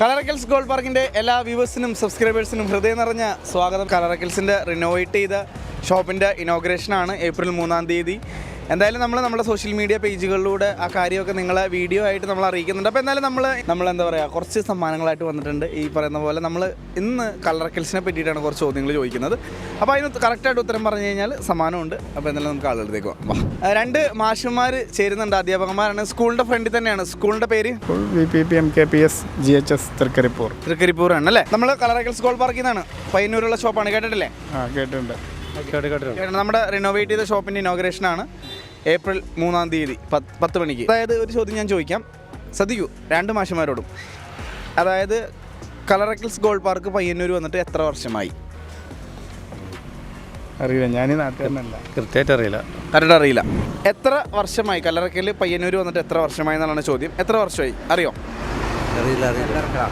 കളറക്കൽസ് goal പാർക്കിന്റെ എല്ലാ വ്യൂവേഴ്സിനും സബ്സ്ക്രൈബേഴ്സിനും ഹൃദയം നിറഞ്ഞ സ്വാഗതം. കളറക്കൽസിന്റെ റിനോവേറ്റ് ചെയ്ത ഷോപ്പിന്റെ ഇനോഗ്രേഷനാണ് ഏപ്രിൽ മൂന്നാം തീയതി. എന്തായാലും നമ്മൾ നമ്മുടെ സോഷ്യൽ മീഡിയ പേജുകളിലൂടെ ആ കാര്യമൊക്കെ നിങ്ങളെ വീഡിയോ ആയിട്ട് നമ്മൾ അറിയിക്കുന്നുണ്ട്. അപ്പോൾ എന്തായാലും നമ്മൾ നമ്മൾ എന്താ പറയുക കുറച്ച് സമ്മാനങ്ങളായിട്ട് വന്നിട്ടുണ്ട്. ഈ പറയുന്ന പോലെ നമ്മൾ ഇന്ന് കളർ കിൽസിനെ പറ്റിയിട്ടാണ് കുറച്ച് ചോദ്യങ്ങൾ ചോദിക്കുന്നത്. അപ്പോൾ അതിന് കറക്റ്റായിട്ട് ഉത്തരം പറഞ്ഞു കഴിഞ്ഞാൽ സമ്മാനമുണ്ട്. അപ്പോൾ എന്തായാലും നമുക്ക് ആളുകളിലേക്ക് പോകാം. വാ. രണ്ട് മാഷന്മാർ ചേരുന്നുണ്ട് അധ്യാപകന്മാരാണ്. സ്കൂളിന്റെ ഫ്രണ്ടിൽ തന്നെയാണ്. സ്കൂളിന്റെ പേര്? V P P M K P S G H S Trikaripur. Trikaripur ആണ് അല്ലേ നമ്മൾ കളറക്കൽസ് ഗോൾ പാർക്കിൽ നിന്നാണ് പയ്യന്നൂരുള്ള ഷോപ്പാണ് കേട്ടിട്ടില്ലേ? ആ കേട്ടിട്ടുണ്ട്. കേട്ടോ, നമ്മുടെ റിനോവേറ്റ് ചെയ്ത ഷോപ്പിന്റെ ഇനോഗ്രേഷൻ ആണ്. ഏപ്രിൽ മൂന്നാം തീയതി പത്ത് പത്ത് മണിക്ക്. അതായത് ഒരു ചോദ്യം ഞാൻ ചോദിക്കാം. ശ്രദ്ധിക്കൂ രണ്ട് മാഷന്മാരോടും. അതായത് കളറക്കിൾസ് ഗോൾഡ് പാർക്ക് പയ്യന്നൂർ വന്നിട്ട് എത്ര വർഷമായി? അറിയില്ല ഞാൻ നാട്ടുകാരനല്ല. കൃത്യമായിട്ട് അറിയില്ല. കറക്റ്റ് അറിയില്ല. എത്ര വർഷമായി കല്ലറക്കൽ പയ്യന്നൂർ വന്നിട്ട് എത്ര വർഷമായി എന്നാണ് ചോദ്യം. എത്ര വർഷമായി? അറിയോ? അറിയില്ല അറിയില്ല.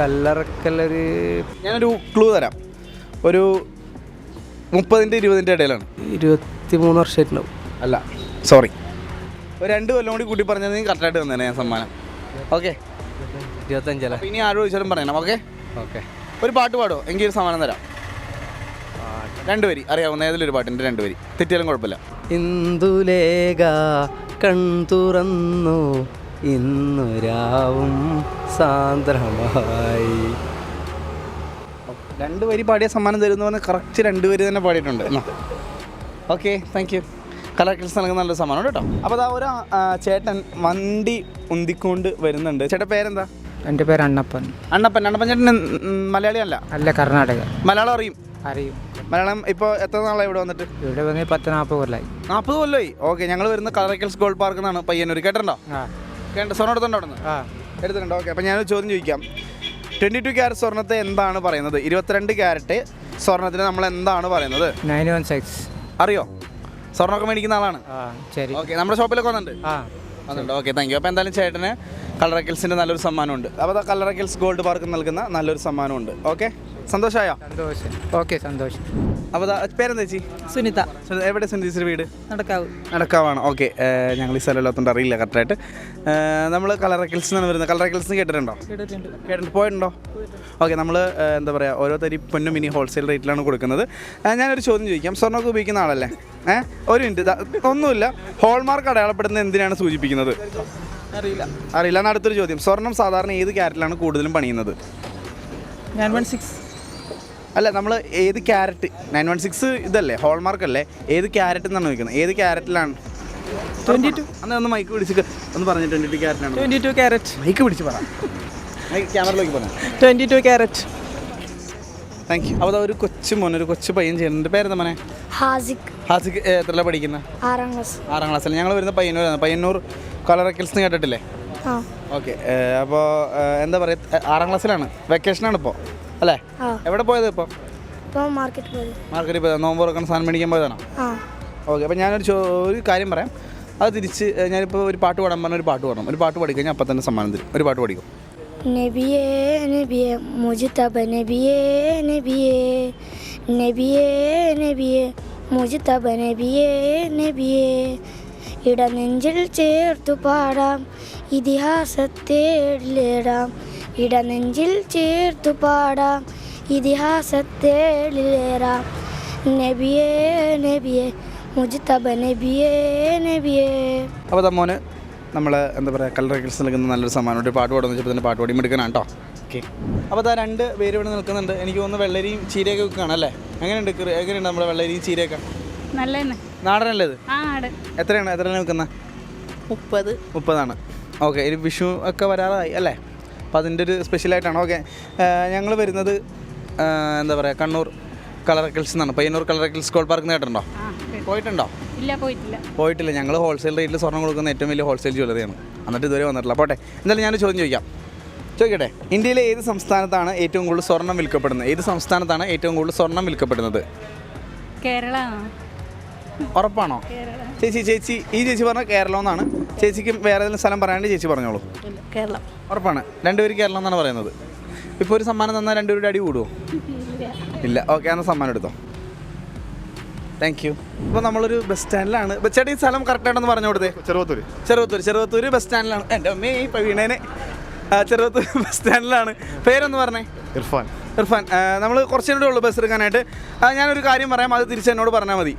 കല്ലറക്കല്ലൊരു ഞാനൊരു ക്ലൂ തരാം. ഒരു മുപ്പതിന്റെ ഇരുപതിന്റെ ഇടയിലാണ്. ഇരുപത്തി മൂന്ന് വർഷമായിട്ടുണ്ടാവും. അല്ല സോറി ഒരു രണ്ട് കൊല്ലം കൂടി കൂട്ടി പറഞ്ഞത് കറക്റ്റായിട്ട് തന്നെ ഞാൻ സമ്മാനം. ഓക്കെ. ഇരുപത്തഞ്ചല്ലേ? ഇനി ആരോ ചോദിച്ചാലും പറയണം ഓക്കെ? ഓക്കെ. ഒരു പാട്ട് പാടോ എങ്കിൽ ഒരു സമ്മാനം തരാം. രണ്ട് വരി അറിയാവുന്ന ഏതിലൊരു പാട്ടിന്റെ രണ്ട് വരി. തെറ്റിയാലും കുഴപ്പമില്ല. ഇന്ദുലേഖ കൺ തുറന്നു ഇന്നു രാവും സാന്ദ്രമായി. രണ്ട് വരി പാടിയ സമ്മാനം തരുന്നു പറഞ്ഞാൽ കറക്റ്റ് രണ്ട് വരി തന്നെ പാടിയിട്ടുണ്ട്. ഓക്കെ താങ്ക് യു കലാക്കിൽസ് നൽകുന്ന നല്ല സമ്മാനം കേട്ടോ. അപ്പോൾ അതാ ഒരു ചേട്ടൻ വണ്ടി ഉന്തിക്കൊണ്ട് വരുന്നുണ്ട്. ചേട്ടൻ പേരെന്താ? എന്റെ പേര് അണ്ണപ്പൻ. അണ്ണപ്പൻ. അണ്ണപ്പൻ ചേട്ടൻ മലയാളിയല്ല? അല്ല കർണാടക മലയാളം അറിയും? അറിയും. മലയാളം ഇപ്പോൾ എത്ര നാളായി ഇവിടെ വന്നിട്ട്? ഇവിടെ വന്ന് പത്ത് നാൽപ്പത് കൊല്ലായി. നാൽപ്പത് കൊല്ലമായി ഓക്കെ ഞങ്ങൾ വരുന്ന കളറക്കൽസ് ഗോൾഡ് പാർക്ക് എന്നാണ് പയ്യന്നൂർ. കേട്ടിട്ടുണ്ടോ? കേട്ടോ സ്വർണം എടുത്തുണ്ടോ അവിടെ നിന്ന് ആ. എടുത്തിട്ടുണ്ട്? ഓക്കെ അപ്പോൾ ഞാനൊരു ചോദ്യം ചോദിക്കാം. ട്വന്റി ടു ക്യാരറ്റ് സ്വർണത്തെ എന്താണ് പറയുന്നത്? ഇരുപത്തിരണ്ട് ക്യാരറ്റ് സ്വർണത്തിന് നമ്മൾ എന്താണ് പറയുന്നത്? Nine one six. അറിയോ? സ്വർണമൊക്കെ മേടിക്കുന്ന ആളാണ്. ആ ശരി. ഓക്കെ നമ്മുടെ ഷോപ്പിലൊക്കെ വന്നിട്ടുണ്ട്. ആ. വന്നിട്ടുണ്ട്. ഓക്കെ താങ്ക് യു അപ്പോൾ എന്തായാലും ചേട്ടന് കളറക്കിൽസിന്റെ നല്ലൊരു സമ്മാനമുണ്ട്. അപ്പോൾ കളറക്കിൽസ് കളറക്കൽസ് ഗോൾഡ് പാർക്ക് നൽകുന്ന നല്ലൊരു സമ്മാനമുണ്ട്. ഓക്കെ സന്തോഷമായോ സന്തോഷം. ഓക്കെ സന്തോഷം. അപ്പോൾ പേരെന്താ ചേച്ചി? സുനിത. സുനിത, എവിടെ സുനിതീശ്വരി വീട്? നടക്കാവ്. നടക്കാവാണ്. ഓക്കെ ഞങ്ങൾ ഈ സ്ഥലം ഇല്ലാത്തതുകൊണ്ട് അറിയില്ല കറക്റ്റായിട്ട്. നമ്മൾ കളറക്കിൽസ് എന്നാണ് വരുന്നത്. കളറക്കിൽസ് കേട്ടിട്ടുണ്ടോ? കേട്ടിട്ടുണ്ട്. കേട്ടിട്ടുണ്ട്. പോയിട്ടുണ്ടോ? ഓക്കെ നമ്മൾ എന്താ പറയുക ഓരോ തരി പൊന്നും ഇനി ഹോൾസെയിൽ റേറ്റിലാണ് കൊടുക്കുന്നത്. ഞാനൊരു ചോദ്യം ചോദിക്കാം. സ്വർണമൊക്കെ ഉപയോഗിക്കുന്ന ആളല്ലേ? ഏഹ് ഒരു മിനിറ്റ് ഒന്നുമില്ല. ഹോൾമാർക്ക് അടയാളപ്പെടുന്നത് എന്തിനാണ് സൂചിപ്പിക്കുന്നത്? അറിയില്ല. അറിയില്ല. എന്നാൽ അടുത്തൊരു ചോദ്യം. സ്വർണം സാധാരണ ഏത് ക്യാരറ്റിലാണ് കൂടുതലും പണിയുന്നത്? Nine one six. അല്ല നമ്മൾ ഏത് ക്യാരറ്റ്? നയൻ വൺ സിക്സ് ഇതല്ലേ ഹോൾമാർക്ക് അല്ലേ? ഏത് ക്യാരറ്റ് എന്നാണ് ചോദിക്കുന്നത്? ഏത് ക്യാരറ്റിലാണ്? ട്വന്റി ടു അന്ന് ഒന്ന് മൈക്ക് പിടിച്ച് ഒന്ന് പറഞ്ഞു ട്വന്റി ടു ക്യാരറ്റിനാണ് ട്വന്റി ടു ക്യാരറ്റ് മൈക്ക് പിടിച്ച് പറ. ക്യാമറയിലേക്ക് പറഞ്ഞു twenty two carat thank you അപ്പോൾ ഒരു കൊച്ചു മോൻ ഒരു കൊച്ചു പയ്യൻ ചെയ്യുന്നുണ്ട്. പേരെന്താ മോനെ? ഹാസിക്. ഹാസിക് എത്രല്ല പഠിക്കുന്ന? ആറാം ക്ലാസ്. ആറാം ക്ലാസ്സിൽ ഞങ്ങൾ വരുന്ന പയ്യന്നൂരാണ് പയ്യന്നൂർ കളറക്കൽസ് എന്ന് കേട്ടിട്ടില്ലേ? ഓക്കെ അപ്പോൾ എന്താ പറയുക ആറാം ക്ലാസ്സിലാണ്. വെക്കേഷനാണ് ഇപ്പോൾ അല്ലേ? എവിടെ പോയത് ഇപ്പൊ? മാർക്കറ്റിൽ പോയത്. നോമ്പ് തുറക്കണ സാധനം മേടിക്കാൻ പോയതാണോ? ഓക്കെ അപ്പോൾ ഞാനൊരു ഒരു കാര്യം പറയാം. അത് തിരിച്ച് ഞാനിപ്പോ ഞാനിപ്പോൾ ഒരു പാട്ട് പാടാൻ പറഞ്ഞ ഒരു പാട്ട് പാടണം. ഒരു പാട്ട് പാടിക്കഴിഞ്ഞാൽ അപ്പൊ തന്നെ സമ്മാനം തരും. ഒരു പാട്ട് പാടിക്കും? നബിയേ നബിയേ മുജിതബ നബിയേ നബിയേ നബിയേ നബിയേ മുജിതബ നബിയേ നബിയേ. ഇടനെഞ്ചിൽ ചേർത്തു പാടാം ഇതിഹാസത്തേടിലേടാം ഇടനെഞ്ചിൽ ചേർത്തു പാടാം. ഇതിഹാസത്തേളിലേറാം. നബിയേ നബിയേ മുജിത്തബ നബിയേ നബിയേ. അപ്പോൾ മോന് നമ്മൾ എന്താ പറയുക കളർ റെക്കൽസ് നൽകുന്ന നല്ലൊരു സമ്മാനം ഒരു പാട്ട് പാടുന്ന വെച്ചപ്പോൾ തന്നെ പാട്ട് പാടി എടുക്കാനാണ് കേട്ടോ ഓക്കെ. അപ്പോൾ അതാ രണ്ട് പേര് ഇവിടെ നിൽക്കുന്നുണ്ട്. എനിക്ക് തോന്നുന്നു വെള്ളരിയും ചീരയൊക്കെ വെക്കുകയാണ് അല്ലേ? എങ്ങനെയുണ്ട് എങ്ങനെയുണ്ട് നമ്മുടെ വെള്ളരിയും ചീരയൊക്കെ? നല്ല നാടനല്ലേ ഇത്? ആ എത്രയാണ്? എത്രയാണ് വെക്കുന്നത് മുപ്പത്. മുപ്പതാണ്. ഓക്കെ ഒരു വിഷു ഒക്കെ വരാറായി അല്ലേ? അപ്പോൾ അതിന്റെ ഒരു സ്പെഷ്യലായിട്ടാണ്. ഓക്കെ. ഞങ്ങൾ വരുന്നത് എന്താ പറയുക കണ്ണൂർ കളറക്കിൾസ് എന്നാണ്. പയ്യന്നൂർ കളറക്കിൾസ് സ്കോൾ പാർക്ക് കേട്ടിട്ടുണ്ടോ? പോയിട്ടുണ്ടോ? ഇല്ല പോയിട്ടില്ല. പോയിട്ടില്ല. ഞങ്ങൾ ഹോൾസെയിൽ റേറ്റിൽ സ്വർണം കൊടുക്കുന്ന ഏറ്റവും വലിയ ഹോൾസെയിൽ ജ്വല്ലറിയാണ്. എന്നിട്ട് ഇതുവരെ വന്നിട്ടില്ല. പോട്ടെ. എന്തായാലും ഞാൻ ചോദ്യം ചോദിക്കാം. ചോദിക്കട്ടെ. ഇന്ത്യയിലെ ഏത് സംസ്ഥാനത്താണ് ഏറ്റവും കൂടുതൽ സ്വർണം വിൽക്കപ്പെടുന്നത്? ഏത് സംസ്ഥാനത്താണ് ഏറ്റവും കൂടുതൽ സ്വർണം വിൽക്കപ്പെടുന്നത്? കേരള ഉറപ്പാണോ? ചേച്ചി ചേച്ചി ഈ ചേച്ചി പറഞ്ഞ കേരളം എന്നാണ്. ചേച്ചിക്ക് വേറെ ഏതെങ്കിലും സ്ഥലം പറയാണ്ട് ചേച്ചി പറഞ്ഞോളൂ. കേരളം. ഉറപ്പാണ്. രണ്ടുപേരും കേരളം എന്നാണ് പറയുന്നത്. ഇപ്പോൾ ഒരു സമ്മാനം തന്നാൽ രണ്ടുപേരുടെ അടി കൂടുമോ ഇല്ല. ഓക്കെ എന്നാൽ സമ്മാനം എടുത്തോ. താങ്ക് യു ഇപ്പോൾ നമ്മളൊരു ബസ് സ്റ്റാൻഡിലാണ് ചേട്ടാ ഈ സ്ഥലം കറക്റ്റായിട്ടൊന്ന് പറഞ്ഞു കൊടുത്തേ. ചെറുപത്തൂർ ചെറുവത്തൂർ ചെറുവത്തൂർ ബസ് സ്റ്റാൻഡിലാണ് എന്റെ അമ്മേ ഇപ്പോൾ വീണേനെ. ആ, ചെറുപ്പത്തൂർ ബസ് സ്റ്റാൻഡിലാണ് പേരൊന്ന് പറഞ്ഞേ. ഇർഫാൻ. ഇർഫാൻ. നമ്മൾ കുറച്ചുകൂടെ ഉള്ളൂ ബസ് എടുക്കാനായിട്ട്. ഞാനൊരു കാര്യം പറയാം. അത് തിരിച്ച് എന്നോട് പറഞ്ഞാൽ മതി.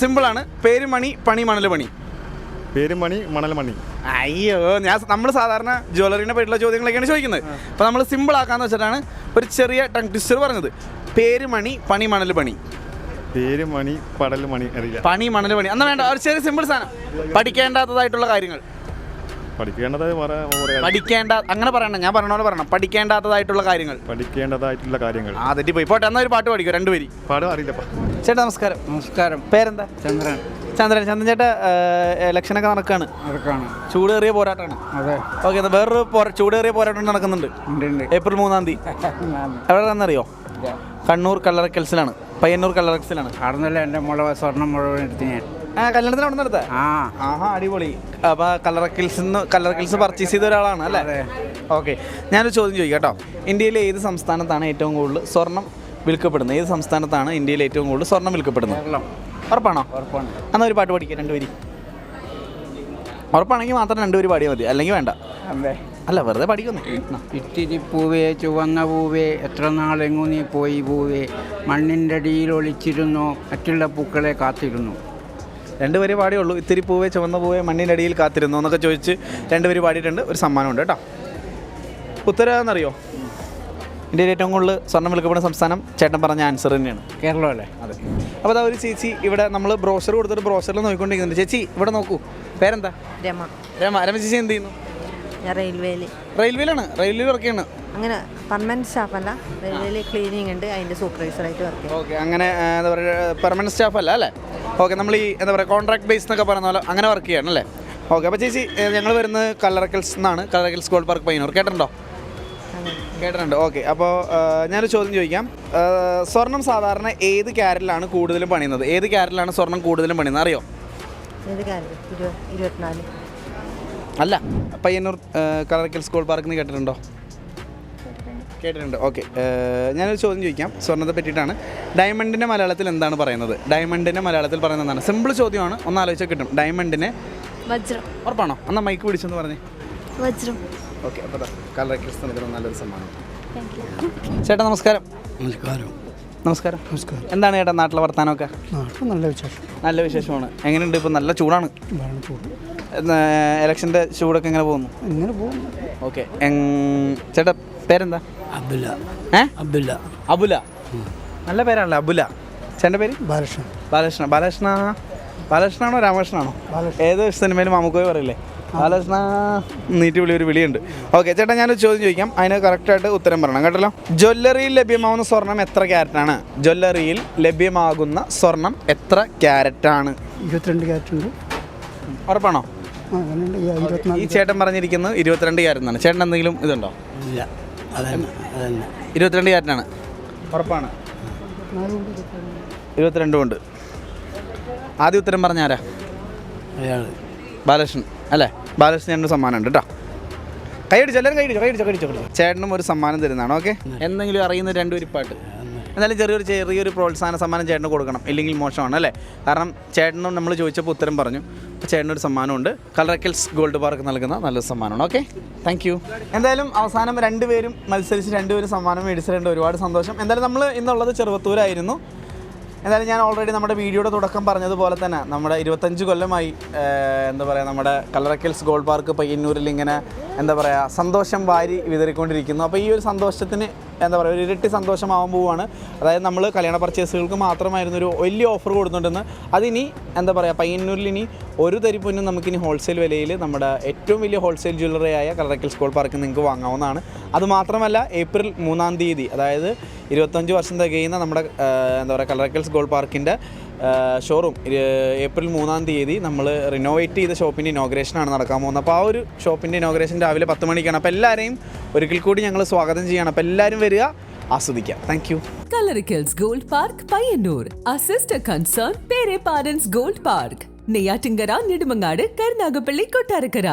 സിമ്പിളാണ് പേര് മണി പണി മണൽ പണി. പേര് മണി മണൽ മണി. അയ്യോ ഞാൻ നമ്മൾ സാധാരണ ജ്വല്ലറിനെ പറ്റിയുള്ള ചോദ്യങ്ങളൊക്കെയാണ് ചോദിക്കുന്നത്. അപ്പോൾ നമ്മൾ സിമ്പിൾ ആക്കാന്ന് വെച്ചിട്ടാണ് ഒരു ചെറിയ ടങ് ട്വിസ്റ്റർ പറഞ്ഞത്. പേര് മണി പണി മണൽ പണി. പേര് മണി പടൽ മണി അറിയില്ല. പണി മണൽ പണി. എന്നാ വേണ്ട ഒരു ചെറിയ സിമ്പിൾ സാധനം. പഠിക്കേണ്ടാത്തതായിട്ടുള്ള കാര്യങ്ങൾ. പഠിക്കേണ്ടത് പഠിക്കേണ്ട അങ്ങനെ പറയണ്ട ഞാൻ പറഞ്ഞ പോലെ പറയണം. പഠിക്കേണ്ടാത്തതായിട്ടുള്ള കാര്യങ്ങൾ. പഠിക്കേണ്ടതായിട്ടുള്ള കാര്യങ്ങൾ. ആ തെറ്റിപ്പോയി. പോട്ടെ എന്നാ ഒരു പാട്ട് പഠിക്കും രണ്ടുപേരി. പാടും അറിയില്ലപ്പാ ചേട്ടാ നമസ്കാരം. നമസ്കാരം. പേരെന്താ? ചന്ദ്രൻ. ചന്ദ്രൻ. ചന്ദ്രൻ ചേട്ടാ ഇലക്ഷനൊക്കെ നടക്കാണ്. അവർക്കാണ് ചൂടേറിയ പോരാട്ടാണ് അതെ. ഓക്കെ വേറൊരു ചൂടേറിയ പോരാട്ടം നടക്കുന്നുണ്ട്. ഏപ്രിൽ മൂന്നാം തീയതി. എവിടെയാണെന്നറിയോ കണ്ണൂർ കല്ലറക്കൽസിലാണ്. പയ്യന്നൂർ കല്ലറക്കൽസിലാണ്. അവിടെ എന്റെ മുള സ്വർണം മുഴുവൻ എടുത്ത് ഞാൻ. ആ കല്യാണത്തിന് അവിടെ നടത്താ? ആഹാ അടിപൊളി. അപ്പൊ കല്ലറക്കിൽസ് കല്ലറക്കിൽസ് പർച്ചേസ് ചെയ്ത ഒരാളാണ് അല്ലേ. ഓക്കെ. ഞാനൊരു ചോദ്യം ചോദിക്കാം കേട്ടോ. ഇന്ത്യയിലെ ഏത് സംസ്ഥാനത്താണ് ഏറ്റവും കൂടുതൽ സ്വർണം വിൽക്കപ്പെടുന്നത്? ഏത് സംസ്ഥാനത്താണ് ഇന്ത്യയിൽ ഏറ്റവും കൂടുതൽ സ്വർണം വിൽക്കപ്പെടുന്നത്? ഉറപ്പാണോ? എന്നാൽ എന്നാ ഒരു പാട്ട് പഠിക്കാം രണ്ടുപേരി ഉറപ്പാണെങ്കിൽ മാത്രം രണ്ടുപേര് പാടിയാൽ മതി. അല്ലെങ്കിൽ വേണ്ട. അല്ല വെറുതെ പഠിക്കുന്നേ. ഇത്തിരി പൂവേ ചുവന്ന പൂവേ എത്ര നാളെങ്ങു നീ പോയി പൂവേ. മണ്ണിന്റെ അടിയിൽ ഒളിച്ചിരുന്നു മറ്റുള്ള പൂക്കളെ കാത്തിരുന്നു. രണ്ടുപേരെ പാടിയുള്ളൂ. ഇത്തിരി പൂവേ ചുവന്ന പൂവേ മണ്ണിന്റെ അടിയിൽ കാത്തിരുന്നു എന്നൊക്കെ ചോദിച്ച് രണ്ടുപേര് പാടിയിട്ടുണ്ട്. ഒരു സമ്മാനമുണ്ട് കേട്ടോ. ഉത്തരം എന്നറിയോ? ഇന്ത്യയിൽ ഏറ്റവും കൂടുതൽ സ്വർണം വിൽക്കപ്പെടുന്ന സംസ്ഥാനം ചേട്ടൻ പറഞ്ഞ ആൻസർ തന്നെയാണ്. കേരളം അല്ലേ അതെ. അപ്പോൾ അതാ ഒരു ചേച്ചി ഇവിടെ നമ്മൾ ബ്രോഷർ കൊടുത്തിട്ട് ബ്രോഷറിൽ നോക്കിക്കൊണ്ടിരിക്കുന്നുണ്ട്. ചേച്ചി ഇവിടെ നോക്കൂ. പേരെന്താ? രമ. രമ. രമ ചേച്ചി എന്ത് ചെയ്യുന്നു? ഞാൻ റെയിൽവേയിൽ റെയിൽവേയിലാണ്. റെയിൽവേയിൽ വർക്ക് ചെയ്യണം. അങ്ങനെ സ്റ്റാഫ് അല്ല. റെയിൽവേയിൽ ക്ലീനിങ് ഉണ്ട്. അതിന്റെ സൂപ്പർവൈസറായിട്ട് വർക്ക് ചെയ്യും. ഓക്കെ അങ്ങനെ എന്താ പറയുക പെർമനന്റ് സ്റ്റാഫ് അല്ല അല്ലേ? ഓക്കെ നമ്മൾ ഈ എന്താ പറയുക കോൺട്രാക്ട് ബേസ് എന്നൊക്കെ പറയുന്ന പോലെ അങ്ങനെ വർക്ക് ചെയ്യണം അല്ലേ? ഓക്കെ അപ്പോൾ ചേച്ചി ഞങ്ങൾ വരുന്നത് കല്ലറക്കൽസ് എന്നാണ് കല്ലറക്കൽസ് ഗോൾഡ് പാർക്ക് പൈനൂർ കേട്ടിട്ടുണ്ടോ? കേട്ടിട്ടുണ്ട്. ഓക്കെ. അപ്പോൾ ഞാനൊരു ചോദ്യം ചോദിക്കാം. സ്വർണം സാധാരണ ഏത് ക്യാരറ്റിലാണ് കൂടുതലും പണിയുന്നത്? ഏത് ക്യാരറ്റിലാണ് സ്വർണം കൂടുതലും പണിയുന്നത്? അറിയോ? അല്ല. പയ്യന്നൂർ കളറിക്കൽ സ്കൂൾ പാർക്ക് നിന്ന് കേട്ടിട്ടുണ്ടോ? കേട്ടിട്ടുണ്ട്. ഓക്കെ. ഞാനൊരു ചോദ്യം ചോദിക്കാം. സ്വർണത്തെ പറ്റിയിട്ടാണ്. ഡയമണ്ടിന്റെ മലയാളത്തിൽ എന്താണ് പറയുന്നത്? ഡയമണ്ടിന്റെ മലയാളത്തിൽ പറയുന്നത് എന്താണ്? സിമ്പിൾ ചോദ്യമാണ്. ഒന്ന് ആലോചിച്ചാൽ കിട്ടും. ഡയമണ്ടിനെ വജ്രം. ഉറപ്പാണോ? എന്നാൽ മൈക്ക് പിടിച്ചെന്ന് പറഞ്ഞേ. വജ്രം. ഓക്കെ അപ്പോൾ നൽകുന്ന നല്ലൊരു സമ്മാനം. ചേട്ടാ നമസ്കാരം. നമസ്കാരം. നമസ്കാരം. നമസ്കാരം. എന്താണ് ചേട്ടാ നാട്ടിലെ വർത്താനമൊക്കെ? നല്ല വിശേഷം. നല്ല വിശേഷമാണ്. എങ്ങനെയുണ്ട് ഇപ്പം? നല്ല ചൂടാണ്. ഇലക്ഷന്റെ ചൂടൊക്കെ എങ്ങനെ പോകുന്നു? എങ്ങനെ പോകുന്നു. ഓക്കെ ചേട്ടാ പേരെന്താ? അബ്ദുല്ല. ഏ? അബ്ദുല്ല. അബുല. നല്ല പേരാണല്ലോ അബുല? ചേട്ടന്റെ പേര്? ബാലകൃഷ്ണൻ. ബാലകൃഷ്ണ ബാലകൃഷ്ണ ബാലകൃഷ്ണനാണോ രാമകൃഷ്ണനാണോ? ഏത് സിനിമയിലും മാമുക്കോയി പറയില്ലേ? ബാലകൃഷ്ണ. നീട്ടി വിളി ഒരു വിളിയുണ്ട്. ഓക്കെ ചേട്ടാ ഞാനൊരു ചോദ്യം ചോദിക്കാം. അതിന് കറക്റ്റായിട്ട് ഉത്തരം പറയണം. കേട്ടല്ലോ? ജ്വല്ലറിയിൽ ലഭ്യമാവുന്ന സ്വർണം എത്ര ക്യാരറ്റാണ് ജ്വല്ലറിയിൽ ലഭ്യമാകുന്ന സ്വർണം എത്ര ക്യാരറ്റാണ് ഇരുപത്തിരണ്ട് ക്യാരറ്റ് ഉണ്ട്. ഉറപ്പാണോ? ഈ ചേട്ടൻ പറഞ്ഞിരിക്കുന്നത് ഇരുപത്തിരണ്ട് ക്യാരറ്റ് ആണ് ചേട്ടൻ എന്തെങ്കിലും ഇതുണ്ടോ? ഇല്ല. ക്യാരറ്റ് ആണ് ഇരുപത്തിരണ്ട് ക്യാരറ്റാണ് ഉറപ്പാണ്. ഇരുപത്തിരണ്ടും ഉണ്ട്. ആദ്യ ഉത്തരം പറഞ്ഞാരാ ബാലകൃഷ്ണൻ അല്ലേ? ബാലകൃഷ്ണൻ ചേട്ടന്റെ സമ്മാനം ഉണ്ട് കേട്ടോ. കൈയടിച്ചു എല്ലാവരും കൈയടിച്ചോ കൈയടിച്ചോ കൈയടിച്ചോ ചേട്ടനും ഒരു സമ്മാനം തരുന്നതാണ് ഓക്കെ? എന്തെങ്കിലും അറിയുന്ന രണ്ടുപേരും പാട്ട് എന്നാലും ചെറിയൊരു ചെറിയൊരു പ്രോത്സാഹന സമ്മാനം ചേട്ടന് കൊടുക്കണം. ഇല്ലെങ്കിൽ മോശമാണ് അല്ലേ? കാരണം ചേട്ടനും നമ്മൾ ചോദിച്ചപ്പോൾ ഉത്തരം പറഞ്ഞു. അപ്പോൾ ചേട്ടനൊരു സമ്മാനമുണ്ട്. കളറക്കൽസ് ഗോൾഡ് പാർക്ക് നൽകുന്ന നല്ലൊരു സമ്മാനമാണ് ഓക്കെ? താങ്ക് യു എന്തായാലും അവസാനം രണ്ടുപേരും മത്സരിച്ച് രണ്ടുപേരും സമ്മാനം മേടിച്ചിട്ടുണ്ട് ഒരുപാട് സന്തോഷം. എന്തായാലും നമ്മൾ ഇന്നുള്ളത് ചെറുവത്തൂരായിരുന്നു. എന്തായാലും ഞാൻ ഓൾറെഡി നമ്മുടെ വീഡിയോയുടെ തുടക്കം പറഞ്ഞതുപോലെ തന്നെ നമ്മുടെ ഇരുപത്തഞ്ച് കൊല്ലമായി എന്താ പറയുക നമ്മുടെ കളറക്കൽസ് ഗോൾഡ് പാർക്ക് പയ്യന്നൂരിൽ ഇങ്ങനെ എന്താ പറയുക സന്തോഷം വാരി വിതറിക്കൊണ്ടിരിക്കുന്നു. അപ്പോൾ ഈ ഒരു സന്തോഷത്തിന് എന്താ പറയുക ഒരു ഇരട്ടി സന്തോഷമാവാൻ പോവുകയാണ്. അതായത് നമ്മൾ കല്യാണ പർച്ചേസുകൾക്ക് മാത്രമായിരുന്നു ഒരു വലിയ ഓഫർ കൊടുക്കുന്നുണ്ടെന്ന് അതിനി എന്താ പറയുക പയ്യന്നൂരിൽ ഇനി ഒരു തരിപ്പൊന്നും നമുക്കിനി ഹോൾസെയിൽ വിലയിൽ നമ്മുടെ ഏറ്റവും വലിയ ഹോൾസെയിൽ ജ്വല്ലറിയായ കലറക്കൽ സ്കൂൾ പാർക്ക് നിങ്ങൾക്ക് വാങ്ങാവുന്നതാണ്. അതുമാത്രമല്ല ഏപ്രിൽ മൂന്നാം തീയതി അതായത് ഇരുപത്തഞ്ച് വർഷം തികയുന്ന നമ്മുടെ എന്താ പറയുക കലറക്കൽസ് ഗോൾ പാർക്കിന്റെ ഷോറൂം. ഏപ്രിൽ മൂന്നാം തീയതി നമ്മൾ റിനോവേറ്റ് ചെയ്ത ഷോപ്പിന്റെ ഇനോഗ്രേഷനാണ് നടക്കാൻ പോകുന്നത്. അപ്പോൾ ആ ഒരു ഷോപ്പിന്റെ ഇനോഗ്രേഷൻ രാവിലെ പത്ത് മണിക്കാണ്. അപ്പോൾ എല്ലാവരെയും ഒരിക്കൽ കൂടി ഞങ്ങൾ സ്വാഗതം ചെയ്യണം. അപ്പോൾ എല്ലാവരും വരിക ആസ്വദിക്കാം thank you Kalarikkals gold park Payyanur assist concern പേരെ പാരൻസ് ഗോൾഡ് പാർക്ക് നെയ്യാറ്റിങ്കര നെടുമങ്ങാട് കരുനാഗപ്പള്ളി കൊട്ടാരക്കര